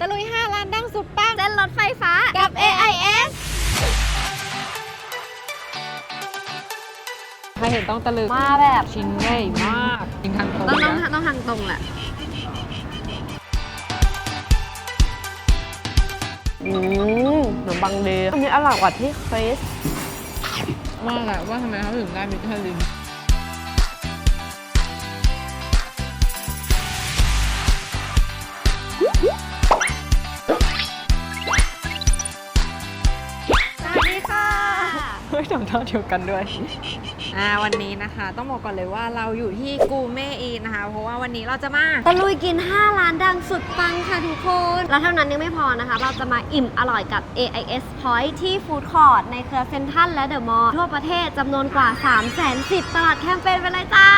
ตะลุย5ล้านดังสุดปังเส้นรถไฟฟ้ากับ AIS ใครเห็นต้องตะลึงมาแบบชิ้นใหญ่มากจริงทางตรงต้องต้องนะต้องทางตรงแหละอืมขนมปังดีอันนี้อร่อยกว่าที่คริสว่าแหละว่าทำไมเขาถึงได้มิชลิน เฮ้ยทำท่าเดียวกันด้วย อ่าวันนี้นะคะ ต้องบอกก่อนเลยว่าเราอยู่ที่กูเม่อีนะคะ เพราะว่าวันนี้เราจะมาตะลุยกิน 5 ร้านดังสุดปังค่ะทุกคน แล้วเท่านั้นยังไม่พอนะคะ เราจะมาอิ่มอร่อยกับ AIS Point ที่ฟู้ดคอร์ทในเครือเซ็นทรัลและเดอะมอลล์ทั่วประเทศจำนวนกว่า 3 0 0 0 0 0สิทธิ์ตลาดแคมเปญไปเลยจ้า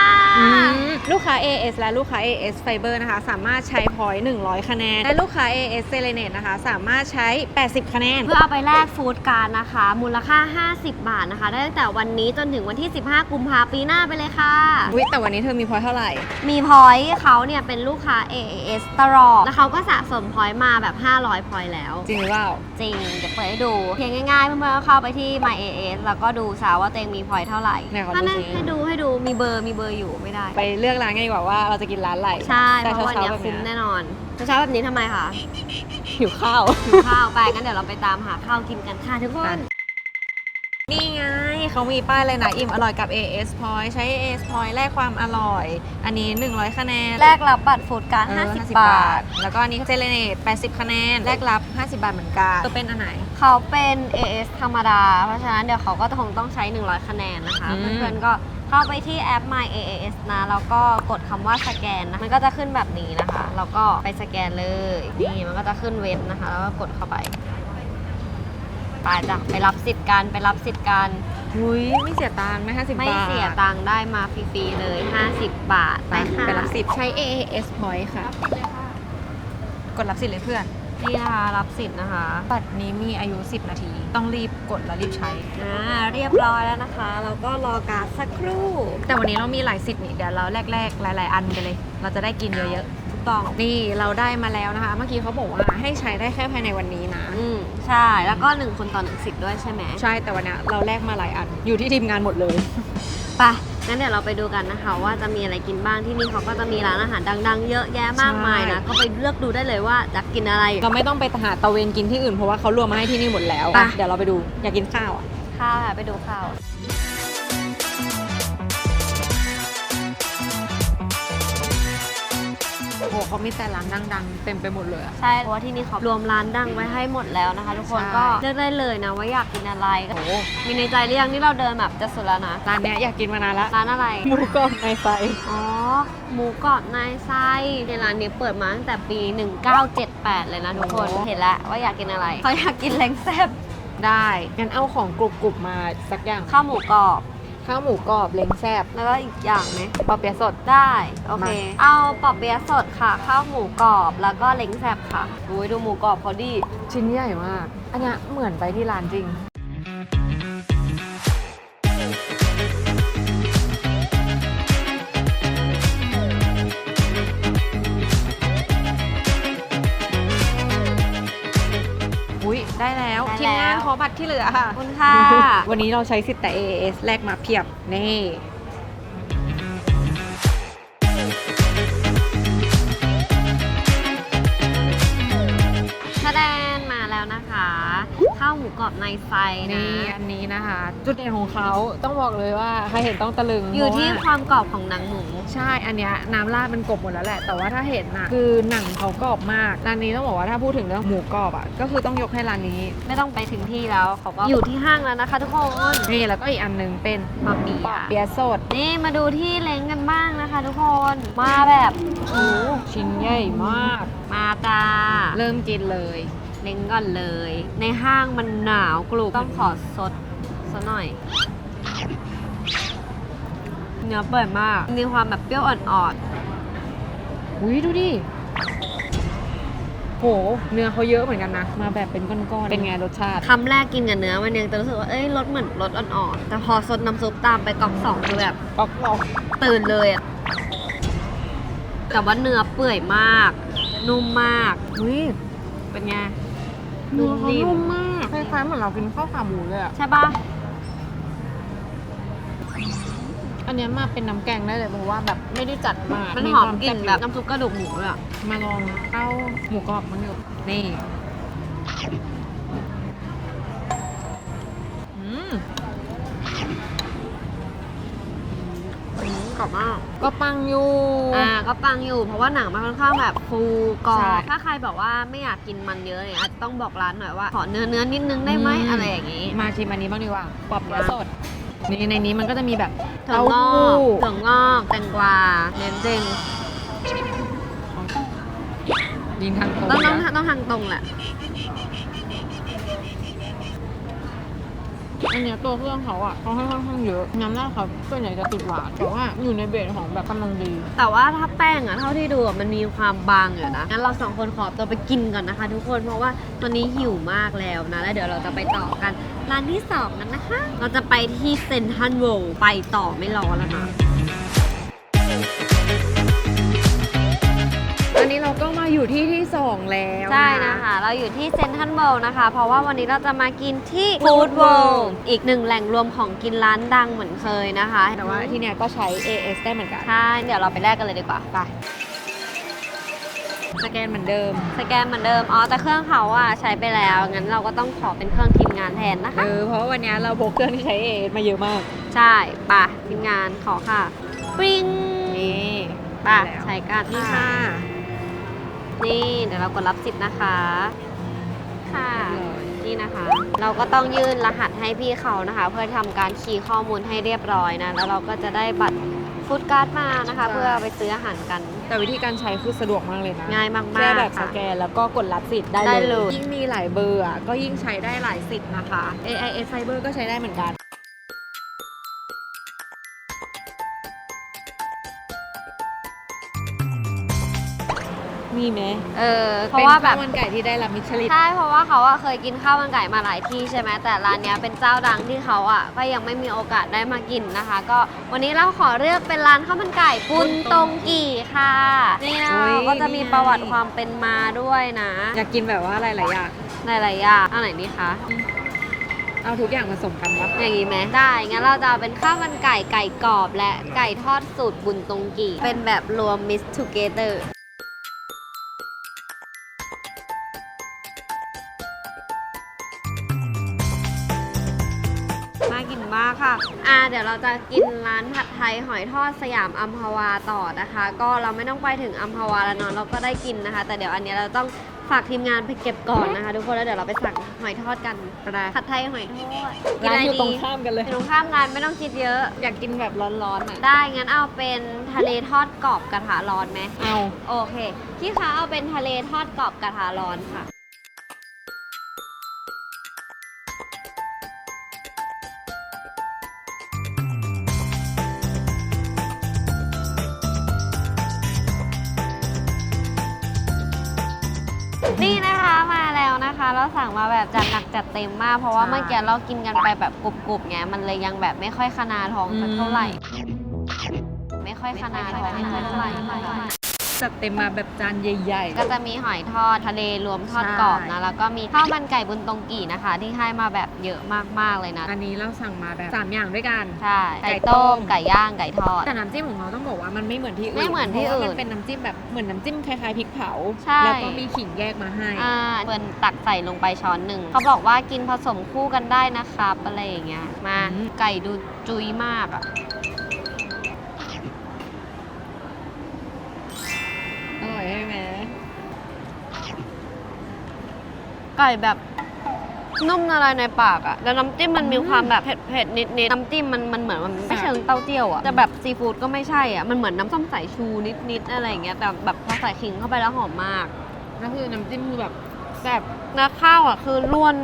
ลูกค้า AS และลูกค้า AS Fiber นะคะ สามารถใช้พอยต์100 คะแนน และลูกค้า AS Selenate นะคะ สามารถใช้ 80 คะแนน เพื่อเอาไปแลกฟู้ดการ์ดนะคะ มูลค่า 50 บาทนะคะ ได้ตั้งแต่วันนี้จนถึงวันที่15กุมภาพันธ์ปีหน้าไปเลยค่ะ วิแต่วันนี้เธอมีพอยต์เท่าไหร่ มีพอยต์เขาเนี่ยเป็นลูกค้า AAS ตลอดแล้วเขาก็สะสมพอยต์มาแบบ 500 พอยต์แล้ว จริงหรือเปล่า จริง เดี๋ยวเปิดให้ดูเพียงง่ายๆ เพื่อนๆก็เข้าไปที่ My AS แล้วก็ดูซะว่าตัวเองมีพอยต์เท่าไหร่ไหนขอดูนั่นนะสิให้ดูให้ดูมีเบอร์มีเบอร์อยู่ไม่ได้ ไปเลือกร้านกันดีกว่าว่าเราจะกินร้านอะไรใช่ แต่เพราะวันเช้าเนี้ๆยแบบคุ้มเนี้ยแน่นอนเช้าๆแบบนี้ทำไมคะหิวข้าว หิวข้าวไปงั้นเดี๋ยวเราไปตามหาข้าวกินกันค่ะทุกคน นี่ไง เขามีป้ายเลยนะ อิ่มอร่อยกับ AS Point ใช้ AS Point แลกความอร่อย อันนี้ 100 คะแนนแลกรับบัตรฟู้ดการ์ดเออ50 บาท แล้วก็อันนี้เจเลเนต80 คะแนนแลกรับ 50 บาทเหมือนกันตัวเป็นอันไหน เขาเป็น AS ธรรมดา เพราะฉะนั้นเดี๋ยวเขาก็คงต้องใช้ 100 คะแนนนะคะ อืม เพื่อนๆก็เข้าไปที่แอป My AAS นะ แล้วก็กดคำว่าสแกนนะ มันก็จะขึ้นแบบนี้นะคะ แล้วก็ไปสแกนเลย นี่ มันก็จะขึ้นเว็บนะคะ แล้วก็กดเข้าไป ไปจ้ะไปรับสิทธิ์กันไปรับสิทธิ์กัน หุยไม่เสียตังค์นะ50 บาท ไม่เสียตังค์ได้มาฟรีๆเลย 50 บาทไปค่ะไปรับสิทธิ์ใช้ AAS Point ค่ะ กดรับสิทธิ์เลยเพื่อน นี่นะคะรับสิทธิ์นะคะบัตรนี้มีอายุ 10 นาที ต้องรีบกดแล้วรีบใช้ อ่าเรียบร้อยแล้วนะคะ เราก็รอการ์ดสักครู่ แต่วันนี้เรามีหลายสิทธิ์นี่ เดี๋ยวเราแลกๆ หลาย ๆ อันไปเลย เราจะได้กินเยอะถูก ต้องๆนี่เราได้มาแล้วนะคะ เมื่อกี้เขาบอกว่าให้ใช้ได้แค่ภายในวันนี้นะ อืมใช่ แล้วก็1คนต่อ1สิทธิ์ด้วยใช่ไหมใช่แต่วันเนี้ยเราแลกมาหลายอัน อยู่ที่ทีมงานหมดเลย ไปงั้นเดี๋ยวเราไปดูกันนะคะ ว่าจะมีอะไรกินบ้างที่นี่เขาก็จะมีร้านอาหารดัง ๆ เยอะแยะมากมายนะใช่ก็ไปเลือกดูได้เลยว่าจะกินอะไร เราไม่ต้องไปหาตะเวนกินที่อื่นเพราะว่าเขารวมมาให้ที่นี่หมดแล้วไป เดี๋ยวเราไปดูอยากกินข้าวอะ ข้าวค่ะไปดูข้าว เขามีแต่ร้านดังๆ เต็มไปหมดเลยอะ ใช่เพราะว่าที่นี่เขารวมร้านดังไว้ให้หมดแล้วนะคะ ทุกคนใช่ ก็เลือกได้เลยนะว่าอยากกินอะไรมีในใจหรือยังนี่เราเดินแบบจะสุดแล้วนะร้านเนี้ยอยากกินมานานละร้านอะไร หมูกรอบในไฟอ๋อ หมูกรอบนายไส้ในร้านนี้เปิดมาตั้งแต่ปี 1978 เลยนะทุกคนโอ้เห็นแล้วว่าอยากกินอะไรเขาอยากกินแรงแซ่บได้งั้นเอาของกรุบๆมาสักอย่างข้าวหมูกรอบ ข้าวหมูกรอบเล้งแซบแล้วก็อีกอย่างไหมปอเปี๊ยะสด ได้ โอเคมาเอาปอบเปี๊ยะสดค่ะ ข้าวหมูกรอบ แล้วก็เล้งแซ่บค่ะอุ้ยดูหมูกรอบเขาดี ชิ้นใหญ่มาก อันเนี้ยเหมือนไปที่ร้านจริง ได้แล้วได้ทีมงานแล้วขอบัตรที่เหลือค่ะ ขอบคุณค่ะ วันนี้เราใช้สิทธิ์แต่ AAS แลกมาเพียบ นี่แสดงมาแล้วนะคะ ข้าวหมูกรอบในไฟนะนี่อั นนี้นะคะ จุดเด่นของเขาต้องบอกเลยว่าใครเห็นต้องตะลึงอยู่ที่เพคราะวามกรอบของหนังหมู ใช่ อันเนี้ยน้ำราดมันกลบหมดแล้วแหละ แต่ว่าถ้าเห็นนะคือหนังเขากรอบมาก ร้านนี้ต้องบอกว่าถ้าพูดถึงเรื่องหมูกรอบอะ ก็คือต้องยกให้ร้านนี้ ไม่ต้องไปถึงที่แล้วเขาก็อยู่ที่ห้างแล้วนะคะทุกคนนี่แล้วก็อีกอันหนึงเป็นปอเปี๊ยะเปียะสด นี่มาดูที่เล้งกันบ้างนะคะ ทุกคน มาแบบโอ้ชิ้นใหญ่มาก มาจ้าเริ่มกินเลย เล้งก่อนเลย ในห้างมันหนาวกลุกต้องขอสดซะหน่อย เนื้อเปิดมาก มีความแบบเปรี้ยวอ่อนอุ้ยดูดิ โห เนื้อเขาเยอะเหมือนกันนะ มาแบบเป็นก้อนๆ เป็นไงรสชาติๆคำแรกกินกับเนื้อมันยังจะรู้สึกว่า เอ้ยรสเหมือนรสอ่อนๆ แต่พอสดน้ำซุปตามไปกล่องสองคือแบบก๊อกเราตื่นเลยอะแต่ว่าเนื้อเปื่อยมาก นุ่มมากอุ้ยเป็นไง เนื้อเขานิ่มนุ่มมากคล้ายๆเหมือนเรากินข้าวขาหมูเลยอะ ใช่ปะอันเนี้ยมาเป็นน้ำแกงได้เลยเพราะว่าแบบไม่ได้จัดมากมันหอมควากลิ่นซ่แบบน้ำซุปกระดูกหมูเลยอะมาลองข้าวหมูกรอบมันอยู่นี่ กรอบมาก ก็ปังอยู่ อ่าก็ปังอยู่ เพราะว่าหนังมันค่อนข้างแบบฟูกรอใช่บถ้าใครบอกว่าไม่อยากกินมันเยอะเนี่ยอาจจะต้องบอกร้านหน่อยว่าขอเนื้อเนื้อนิดนึงได้ไหมอะไรอย่างงี้มาชิมอันนี้บ้างดีกว่าปอบเนื้อสด นี่ในนี้มันก็จะมีแบบถั่วงอกถั่วงอกแตงกวาเน้นจริงยิงทางตรงต้องต้องนะต้องทางตรงแหละ อันเนี้ยตัวเครื่องเขาอะเขาให้ค่อนข้างเยอะน้ำราดเขาส่วนใหญ่จะติดหวานแต่ว่าอยู่ในเบสของแบบกำลังดี แต่ว่าถ้าแป้งอะเท่าที่ดูอะมันมีความบางอยู่นะงั้นเราสองคนขอตัวไปกินก่อนนะคะ ทุกคนเพราะว่าตอนนี้หิวมากแล้วนะแล้วเดี๋ยวเราจะไปต่อกันร้านที่สองกันนะคะ เราจะไปที่เซนทันเวิลด์ไปต่อไม่รอแล้วนะ อยู่ที่ที่สองแล้วใช่นะคะ เราอยู่ที่เซนทันเวิลด์นะคะ เพราะว่าวันนี้เราจะมากินที่ฟู้ดเวิลด์อีกหนึ่งแหล่งรวมของกินร้านดังเหมือนเคยนะคะ แต่ว่าที่เนี้ยก็ใช้ AS ได้เหมือนกัน ใช่ เดี๋ยวเราไปแลกกันเลยดีกว่าไปสแกนเหมือนเดิม สแกนเหมือนเดิม อ๋อ แต่เครื่องเขาอะใช้ไปแล้ว งั้นเราก็ต้องขอเป็นเครื่องทีมงานแทนนะเอคะอเพราะว่าวันเนี้ยเราพกเครื่องที่ใช้ AS มาเยอะมาก ใช่ป่ะทีมงานขอค่ะ ปริ้งนี่ป่ะแล้วใช้กันนี่ค่ะ นี่เดี๋ยวเรากดรับสิทธิ์นะคะ ค่ะเรียบร้อยนี่นะคะ เราก็ต้องยื่นรหัสให้พี่เขานะคะ เพื่อทำการคีย์ข้อมูลให้เรียบร้อยนะ แล้วเราก็จะได้บัตรฟู้ดการ์ดมานะคะ เพื่อไปซื้ออาหารกัน แต่วิธีการใช้คือสะดวกมากเลยนะง่ายมากๆแค่แบบสค่ะ แกนแล้วก็กดรับสิทธิ์ได้ได้เลย ยิ่งมีหลายเบอร์อะก็ยิ่งใช้ได้หลายสิทธิ์นะคะ AIS Fiber ก็ใช้ได้เหมือนกัน มีไหมเออเพราะว่าแบบป็นข้มันไก่ที่ได้รับมิชลินใช่เพราะว่าเขาอะเคยกินข้าวมันไก่มาหลายที่ใช่ไหมแต่ร้านเนี้ยเป็นเจ้าดังที่เขาอะก็ยังไม่มีโอกาสได้มากินนะคะ ก็วันนี้เราขอเลือกเป็นร้านข้าวมันไก่ปุนตงกี่ค่ะนี่นะโอ้ยก็จะมีนี่ไงประวัติความเป็นมาด้วยนะอยากกินแบบว่าหลายๆอย่างหลายๆอย่างอันไหนดีคะเอาทุกอย่างผสมกันปะอย่างนี้ไหมได้งั้นเราจะเอาเป็นข้าวมันไก่ไก่กรอบและไก่ทอดสูตรบุญตงกี่ เป็นแบบรวม mix together น่า เดี๋ยวเราจะกินร้านผัดไทยหอยทอดสยามอัมพวาต่อนะคะ ก็เราไม่ต้องไปถึงอัมพวาแล้วเนอะเราก็ได้กินนะคะ แต่เดี๋ยวอันเนี้ยเราต้องฝากทีมงานไปเก็บก่อนนะคะ ทุกคนแล้วเดี๋ยวเราไปสั่งหอยทอดกันไปผัดไทยหอยทอดกินร้านอะไรอยู่ตรงดีข้ามกันเลยอยู่ตรงข้ามงานไม่ต้องคิดเยอะ อยากกินแบบร้อนๆอะได้งั้นเอาเป็นทะเลทอดกรอบกระทะร้อนไหมเอาโอเคพี่คะเอาเป็นทะเลทอดกรอบกระทะร้อนค่ะ สั่งมาแบบจัดหนักจัดเต็มมาก เพราะว่าเมื่อกี้เรากินกันไปแบบกรุบๆไงมันเลยยังแบบไม่ค่อยคณาท้องสักเท่าไหร่ ไม่ค่อยคณาท้องสักเท่าไหร่ จัดเต็มมาแบบจานใหญ่ก็จะมีหอยทอดทะเลรวมทอดใช่กรอบนะแล้วก็มีข้าวมันไก่บุญตงกี่นะคะ ที่ให้มาแบบเยอะมากๆเลยนะๆอันนี้เราสั่งมาแบบ3อย่างด้วยกันใช่ไก่ไก่ต้ต้มมไก่ย่างไก่ทอดแต่น้ำจิ้มของเขาต้องบอกว่ามันไม่เหมือนที่อื่นไม่เหมือนที่อื่นพราะว่ามันเป็นน้ำจิ้มแบบเหมือนน้ำจิ้มคล้ายๆพริกเผาใช่แล้วก็มีขิงแยกมาให้อ่าเปินตักใส่ลงไปช้อนหนึ่งเขาบอกว่ากินผสมคู่กันได้นะครับอะไรอย่างเงี้ยมาอืมไก่ดูจุยมากอะ ไก่แบบนุ่มละลายในปากอะแล้วน้ำจิ้มมันมีความแบบเผ็ดเผ็ดๆนิดนิดๆน้ำจิ้มมันมันเหมือนมันไม่เชิงเต้าเจี้ยวอะแต่แบบซีฟู้ดก็ไม่ใช่อะมันเหมือนน้ำส้มสายชูนิดนิดๆอะไรอย่างเงี้ย แต่แบบพอใส่ขิงเข้าไปแล้วหอมมาก แล้วคือน้ำจิ้มคือแบบแซ่บเนื้อข้าวอะคือร่วน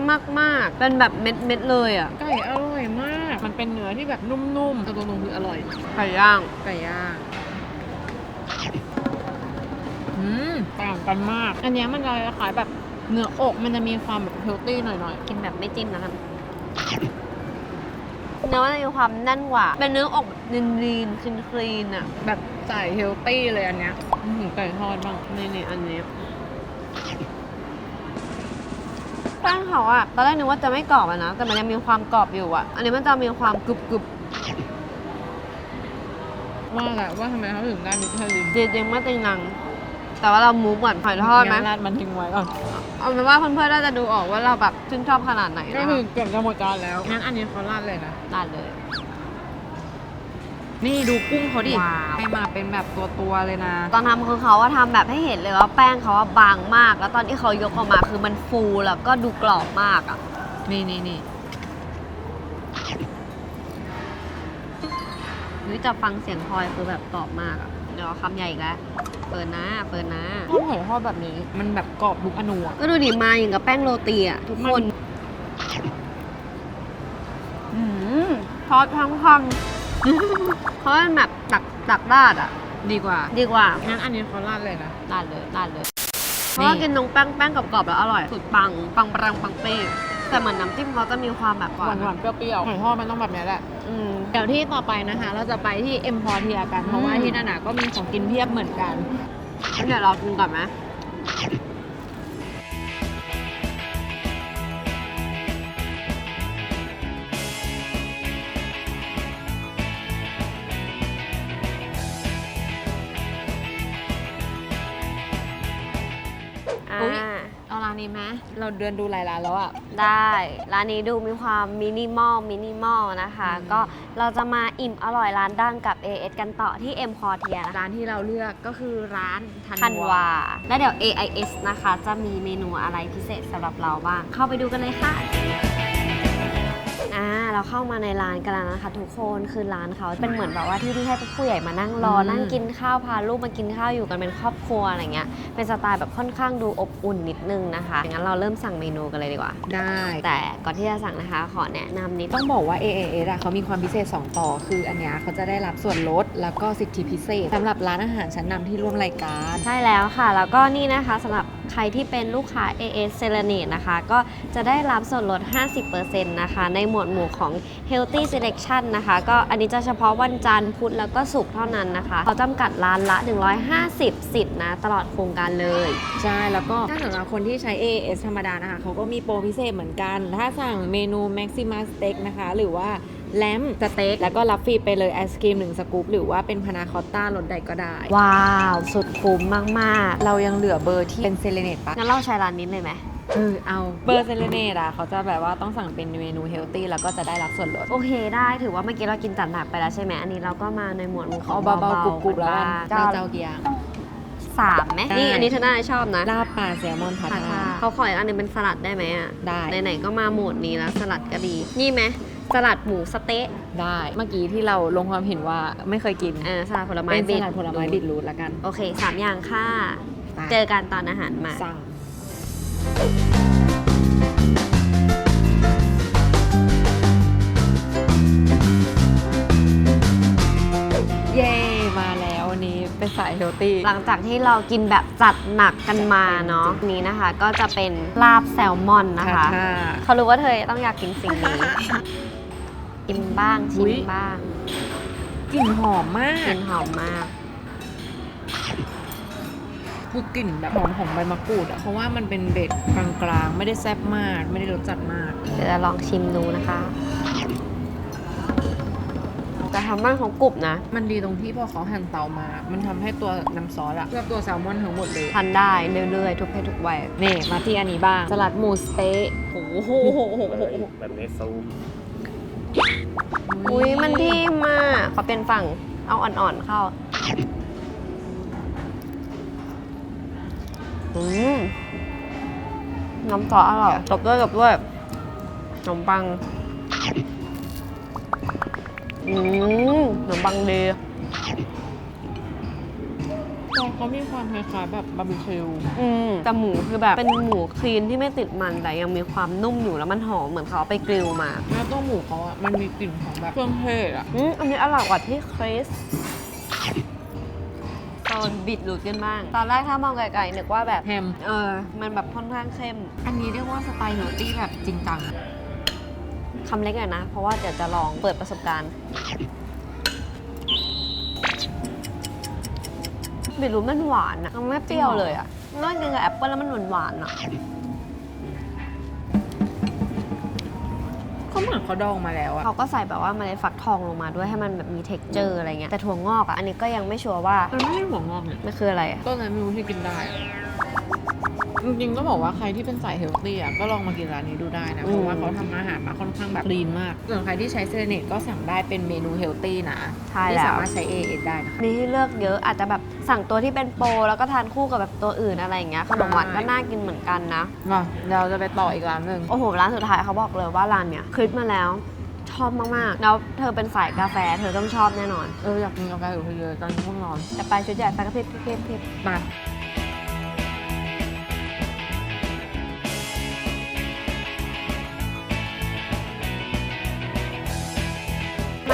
มากๆ เป็นแบบเม็ดเม็ดๆเลยอะไก่อร่อยมาก มันเป็นเนื้อที่แบบนุ่มๆแต่ตัวตรงคืออร่อย ไก่ย่าง ไก่ย่าง อืมต่างกันมาก อันเนี้ยมันจะคล้ายๆแบบ เนื้ออกมันจะมีความแบบเฮลตี้หน่อยกินแบบไม่จิ้มนะครับเนื้อมันจะมีความแน่นกว่า เป็นเนื้ออกแบบลีนๆคลีนๆอะๆแบบใส่เฮลตี้เลยอันเนี้ยอื้อหือไก่ทอดบ้างนี่นี่ๆอันนี้แป้งเขาอะตอนแรกนึกว่าจะไม่กรอบอะนะ แต่มันยังมีความกรอบอยู่อะอันนี้มันจะมีความกรุบกรุบว่าแหละว่าทำไมเขาถึงได้มิชลินจริงๆไม่จริงนัง แต่ว่าเรามูฟเหมือนหอยทอดไหมงั้นราดมันทิ้งไว้ก่อน เอาเป็นว่าเพื่อนๆน่าจะดูออกว่าเราแบบชื่นชอบขนาดไหนก็นะคือเกือบจะหมดจานแล้วงั้นอันนี้เขาราดเลยนะได้เลย นี่ดูกุ้งเขาดิ ว้าว ให้มาเป็นแบบตัวตัวๆเลยนะ ตอนทำคือเขาว่าทำแบบให้เห็นเลยว่าแป้งเขาว่าบางมาก แล้วตอนที่เขายกออกมาคือมันฟูแล้วก็ดูกรอบมากอะนี่นี่นี่หรือจะฟังเสียงพลอยคือแบบกรอบมากอะ เดี๋ยวเอาคำใหญ่อีกแล้วเปิดนะ เปิดนะข้าวหอยทอดแบบนี้ มันแบบกรอบทุกอนูอะก็ดูดิมาอย่างกับแป้งโรตีอะทุกคนอืมทอดทั้งคำเพราะมันแบบตักตักราดอะดีกว่า ดีกว่างั้นอันนี้เขาราดเลยนะราดเลยราดเลย เพราะว่ากินนงแป้งแป้งกรอบๆแล้วอร่อย สุดปังปังปรังปังเป้ง แต่เหมือนน้ำจิ้มเขาจะมีความแบบหวานหวานๆเปรี้ยวๆหอยทอดมันต้องแบบนี้แหละ อืมเดี๋ยวที่ต่อไปนะคะ เราจะไปที่เอ็มพอเทียกัน เพราะว่าอืม ที่นั่นน่ะก็มีของกินเพียบเหมือนกัน งั้นเดี๋ยวเรากินก่อนไหมาร้านนี้ไหมเราเดินดูหลายร้านแล้วอะได้ ร้านนี้ดูมีความมินิมอลมินิมอลนะคะอืมก็เราจะมาอิ่มอร่อยร้านดังกับ AS กันต่อที่ M c o r t i e r นะคะร้านที่เราเลือกก็คือร้านทันวา และเดี๋ยว AIS นะคะ จะมีเมนูอะไรพิเศษสำหรับเราบ้าง เข้าไปดูกันเลยค่ะ อ่าเราเข้ามาในร้านกันแล้วนะคะ ทุกคนคือร้านเขาเป็นเหมือนแบบว่าที่ที่ให้ผู้ใหญ่มานั่งรอ อืม นั่งกินข้าวพาลูกมากินข้าวอยู่กันเป็นครอบครัวอะไรเงี้ยเป็นสไตล์แบบค่อนข้างดูอบอุ่นนิดนึงนะคะงั้นเราเริ่มสั่งเมนูกันเลยดีกว่า ได้แต่ก่อนที่จะสั่งนะคะขอแนะนำนิดต้องบอกว่า AAS อะเขามีความพิเศษ 2 ต่อ คืออันเนี้ยเขาจะได้รับส่วนลดแล้วก็สิทธิพิเศษสำหรับร้านอาหารชั้นนำที่ร่วมรายการ ใช่แล้วค่ะ แล้วก็นี่นะคะสำหรับ ใครที่เป็นลูกค้า AS s e l e n a t e นะคะ ก็จะได้รับส่วนลด 50%นะคะ ในหมวดหมู่ของ Healthy Selection นะคะ ก็อันนี้จะเฉพาะวันจันทร์พุธแล้วก็ศุกร์เท่านั้นนะคะ เขาจำกัดร้านละ 150 สิทธิ์นะ ตลอดโครงการเลย ใช่ แล้วก็ถ้าสำหรับคนที่ใช้ AAS ธรรมดานะคะ เขาก็มีโปรพิเศษเหมือนกัน ถ้าสั่งเมนู Maxima Steak นะคะ หรือว่า แลมสเต็กแล้วก็รับฟรีไปเลยไอศครีมหนึ่งสกู๊ปหรือว่าเป็นพานาคอตต้ารสใดก็ได้ ว้าว สุดคุ้มมากเรายังเหลือเบอร์ที่เป็นเซเลเนตปะๆงั้นเราใช้ร้านนี้เลยไหมเออเอาเบอร์เซเลเนตอะเขาจะแบบว่าต้องสั่งเป็นเมนูเฮลตี้แล้วก็จะได้รับส่วนลด โอเคได้ถือว่าเมื่อกี้เรากินจัดหนักไปแล้วใช่ไหมอันนี้เราก็มาในหมวดหมู่ขอเอางเบาเบาๆๆกรุบๆแล้วกันก็เราเจ้าเกียางสามไหมได้นี่อันนี้เธอน่าจะชอบนะ ลาบปลาแซลมอนผัดผัดชาเขาขออีกอันหนึงเป็นสลัดได้ไหมอะได้ไหนๆก็มาโหมดนี้แล้วสลัดก็ดี นี่ไหม สลัดหมูสะเต๊ะได้ เมื่อกี้ที่เราลงความเห็นว่าไม่เคยกินเออสลัดผลไม้เป็นบิสดลัดผลไม้บิดรูทละกัน โอเคสามอย่างค่ะ ไป เจอกันตอนอาหารมา สั่งเย้มาแล้ววันนี้เป็นสายเฮลตี้หลังจากที่เรากินแบบจัดหนักกันมาเนาะนี้นะคะ ก็จะเป็นลาบแซลมอนนะคะ เขารู้ว่าเธอต้องอยากกินสิ่งนี้ กินบ้างชิอุ๊มยบ้างกลิ่นหอมมากกลินหอมมาก คือกลิ่นแบบหอมของใบมะกรูดอะเพราะว่ามันเป็นเบ็ดกลางๆ ไม่ได้แซ่บมาก ไม่ได้รสจัดมาก เดี๋ยวจะลองชิมดูนะคะ แต่ทำบ้านของกรุบนะ มันดีตรงที่พอเขาหั่นเตามา มันทำให้ตัวน้ำซอสอะเคลือบตัวแซลมอนทั้งหมดเลย ทานได้เรื่อยๆ ทุกเพศทุกวัยนี่มาที่อันนี้บ้าง สลัดหมูสเต๊ะโอ้โหแบบนี้ซูม อุ้ยมันที่มากขอเป็นฝั่งเอาอ่อนๆเข้า อืมน้ำซอสอร่อยจบด้วยกับด้วยขนมปัง อืมขนมปังดี เขามีความคล้ายๆแบบบาร์บีคิวอืมแต่หมูคือแบบเป็นหมูคลีนที่ไม่ติดมันแต่ยังมีความนุ่มอยู่แล้วมันหอมเหมือนเขาเอาไปกริลมาแล้วตัวหมูเขาอะมันมีกลิ่นของแบบเครื่องเทศอะอืมอันนี้อร่อยกว่าที่คริสตอนบิดหลุดกันบ้าง ตอนแรกถ้ามองไกลๆนึกว่าแบบแฮม เออ มันแบบค่อนข้างเข้ม อันนี้เรียกว่าสไตล์เฮลตี้แบบจริงจังคำเล็กหน่อยนะ เพราะว่าเดี๋ยวจะลองเปิดประสบการณ์ บิดรูทมันหวานอะไม่เปรี้ยวเลยอะนอกจากแอปเปิ้ลแล้วมันหวานหวานอะเขาเหมือนเขาดองมาแล้วอะเขาก็ใส่แบบว่ามาเลยฝักทองลงมาด้วยให้มันแบบมีเท็กเจอร์อะไรเงี้ยแต่ถั่วงอกอะอันนี้ก็ยังไม่ชัวร์ว่ามันไม่ใช่ถั่วงอกเนี่ยมันคืออะไรอะต้นไม่รู้ที่กินได้ จริงๆก็บอกว่าใครที่เป็นสายเฮลตี้อะก็ลองมากินร้านนี้ดูได้นะ เพราะว่าเขาทำอาหารมาค่อนข้างแบบคลีนมาก ส่วนใครที่ใช้เซเลเนตก็สั่งได้เป็นเมนูเฮลตี้นะใช่ที่แล้วสามารถใช้ AA ได้นะคะ มีให้เลือกเยอะอาจจะแบบสั่งตัวที่เป็นโปรแล้วก็ทานคู่กับแบบตัวอื่นอะไรอย่างเงี้ยขนมหวานก็น่ากินเหมือนกันนะ มาเราจะไปต่ออีกร้านหนึ่งโอ้โหร้านสุดท้ายเขาบอกเลยว่าร้านเนี้ยคลิกมาแล้วชอบมาก ๆ แล้วเธอเป็นสายกาแฟ เธอต้องชอบแน่นอน เอออยากกินกาแฟอยู่เพลินๆตอนนี้ง่วงนอน จะไปชุดใหญ่ไปกระพริบพริบพริบพริบมา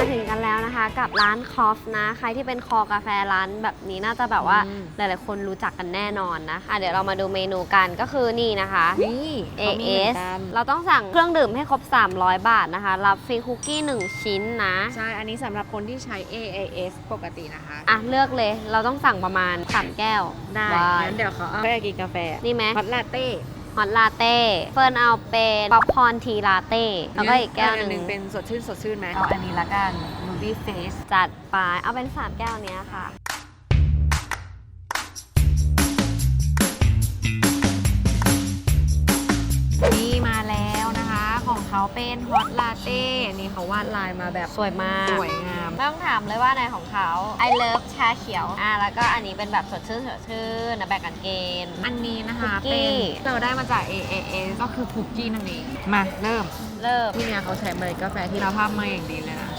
มาถึงกันแล้วนะคะ กับร้านคอฟนะ ใครที่เป็นคอกาแฟร้านแบบนี้น่าจะแบบว่าอืม หลายๆคนรู้จักกันแน่นอนนะคะ เดี๋ยวเรามาดูเมนูกันก็คือนี่นะคะ นี่เขามีเหมือ AS นกันเราต้องสั่งเครื่องดื่มให้ครบ 300 บาทนะคะ รับฟรีคุกกี้ 1 ชิ้นนะ ใช่ อันนี้สำหรับคนที่ใช้ AAS ปกตินะคะ อะ เลือกเลย เราต้องสั่งประมาณ 3 แก้วได้ว้ายงั้นเดี๋ยวเขาเอาไปกินกาแฟนี่ไหม ฮอตลาเต้ ฮอตลาเต้ เฟิร์นเอาเป็นป๊อปคอร์นทีลาเต้ แล้วก็อีกแก้วหหนึ่นึ่งงเป็นสดชื่นสดชื่นไหมเอาอันนี้ละกัน Movie Face จัดไปเอาเป็น 3 แก้วเนี้ยค่ะ เขาเป็นฮอตลาเต้อันนี้เขาวาดลายมาแบบสวยมากสวยงามไม่ต้องถามเลยว่าในของเขา I love ชาเขียวอะแล้วก็อันนี้เป็นแบบสดชื่นสดชื่นนะแบ่งกันเกณฑ์อันนี้นะคะคุกกี้เป็นเราได้มาจาก AAS ก็คือคุกกี้นั่นเองมาเริ่ม เริ่ม ที่เนี่ยเขาใช้เมล็ดกาแฟที่เราภาพมาอย่างดีเลยนะ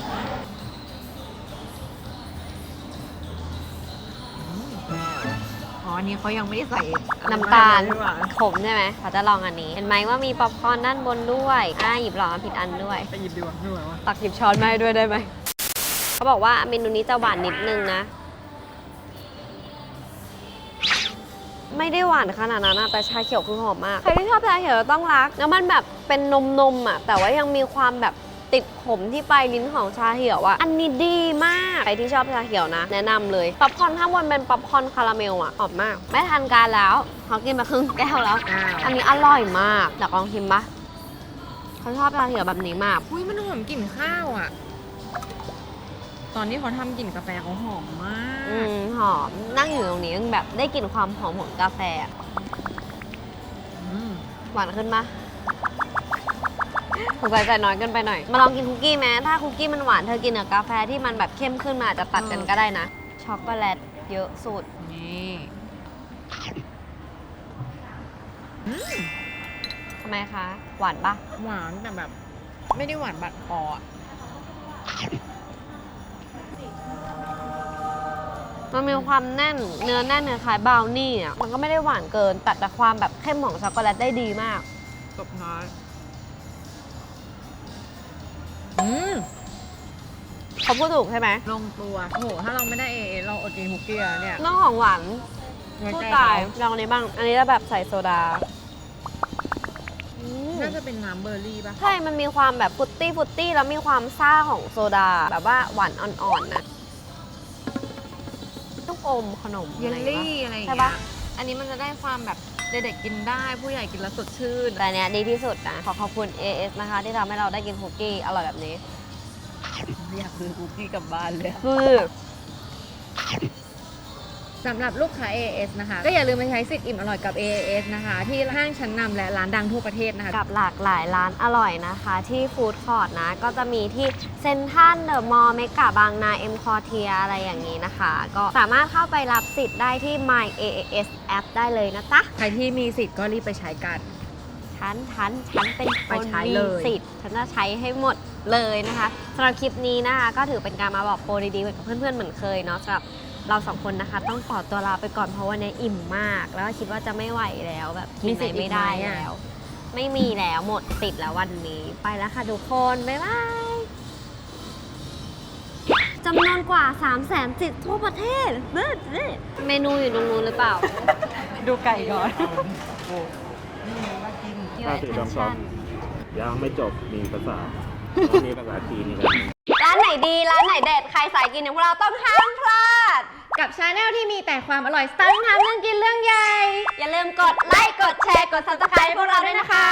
อ๋ออันนี้เขายังไม่ได้ใส่น้ำตาลใช่ปะขมใช่ไหมเขาจะลองอันนี้ เห็นไหมว่ามีป๊อปคอร์นด้านบนด้วยอะหยิบหลอดมาผิดอันด้วย ไปหยิบดีกว่าไม่ไหววะตักหยิบช้อนมาให้ด้วยได้ไหม เขาบอกว่าเมนูนี้จะหวานนิดนึงนะ ไม่ได้หวานขนาดนั้นอะแต่ชาเขียวคือหอมมาก ใครที่ชอบชาเขียวต้องรัก แล้วมันแบบเป็นนมนมๆอะแต่ว่ายังมีความแบบ ติดขมที่ปลายลิ้นของชาเขียวอะอันนี้ดีมาก ใครที่ชอบชาเขียวนะ แนะนำเลย ป๊อปคอร์นข้างบนเป็นป๊อปคอร์นคาราเมลอะหอมมาก ไม่ทันการแล้วเขากินมาครึ่งแก้วแล้วอ้าวอันนี้อร่อยมากอยากลองชิมปะเขาชอบชาเขียวแบบนี้มาก อุ้ยมันหอมกลิ่นข้าวอะตอนที่เขาทำกลิ่นกาแฟเขาหอมมาก อืมหอม นั่งอยู่ตรงนี้ยังแบบได้กลิ่นความหอมของกาแฟอะอืมหวานขึ้นปะ ถูกใจใจน้อยเกินไปหน่อย มาลองกินคุกกี้ไหมถ้าคุกกี้มันหวานเธอกินกับกาแฟที่มันแบบเข้มขึ้นมาอาจจะตัดกันก็ได้นะ ช็อกโกแลตเยอะสุด นี่ทำไมคะ หวานปะหวานแต่แบบ ไม่ได้หวานบัดคออะมันมีความแน่นเนื้อแน่นเนื้อคล้ายบราวนี่อะมันก็ไม่ได้หวานเกิน ตัดแต่ความแบบเข้มของช็อกโกแลตได้ดีมาก ตบท้าย อืมเขาพูดถูกใช่ไหมลงตัว โอ้โห ถ้าเราไม่ได้เอเอเราอดกินคุกกี้แล้วเนี่ยเรื่องของหวานไว้พูดใจตายเขลองอันนี้บ้าง อันนี้จะแบบใส่โซดาอืมน่าจะเป็นน้ำเบอร์รี่ป่ะ ใช่ มันมีความแบบฟรุตตี้ฟรุตตี้แล้วมีความซ่าของโซดา แบบว่าหวานอ่อนๆนะลูกอมขนมเยลอะไรวะลี่อะไรอย่างใช่เงี้ปะยอันนี้มันจะได้ความแบบ เด็กๆกินได้ผู้ใหญ่กินแล้วสดชื่น แต่อันเนี้ยดีที่สุดนะ ขอขอบคุณ AS นะคะ ที่ทำให้เราได้กินคุกกี้อร่อยแบบนี้ อยากซื้อคุกกี้กลับบ้านเลย คือ สำหรับลูกค้า AAS นะคะ ก็อย่าลืมไปใช้สิทธิ์อิ่มอร่อยกับ AAS นะคะ ที่ห้างชั้นนำและร้านดังทั่วประเทศนะคะ กับหลากหลายร้านอร่อยนะคะ ที่ฟู้ดคอร์ทนะ ก็จะมีที่เซนทรัลเดอะมอลล์เมกะบางนาเอ็มคอเทียอะไรอย่างนี้นะคะ ก็สามารถเข้าไปรับสิทธิ์ได้ที่ My AAS App ได้เลยนะจ๊ะใครที่มีสิทธิ์ก็รีบไปใช้กัน ฉันฉันฉันเป็นคไปนใช้มีเลย สิทธิ์ฉันจะใช้ให้หมดเลยนะคะสำหรับคลิปนี้นะคะ ก็ถือเป็นการมาบอกโปรดีๆกับเพื่อนๆเหมือนเคยเนาะสำหรับ เราสองคนนะคะ ต้องขอตัวลาไปก่อนเพราะวันนี้อิ่มมาก แล้วก็คิดว่าจะไม่ไหวแล้วแบบกินไหนไม่ได้แล้ว ไม่มีแล้วหมดติดแล้ววันนี้ไปแล้วค่ะทุกคน บ๊ายบายจำนวนกว่า 3 0 0แสนจิตทั่วประเทศเลิศเลิศเมนูอยู่ตรงนู้นหรือเปล่า ดูไก่ก่อน Your ถ้าถือดำซอส attention ยังไม่จบมีภาษาต้องมีภาษาจีนอีกอันหนึ่งร้านไหน ดี ร้านไหนเด็ด ใครสายกินอย่างเราต้องห้ามพลาด กับชาแนลที่มีแต่ความอร่อยสไตล์ทำเรื่องกินเรื่องใหญ่ อย่าลืมกดไลค์กดแชร์กดซับสไครต์ให้พวกเราด้วยนะคะ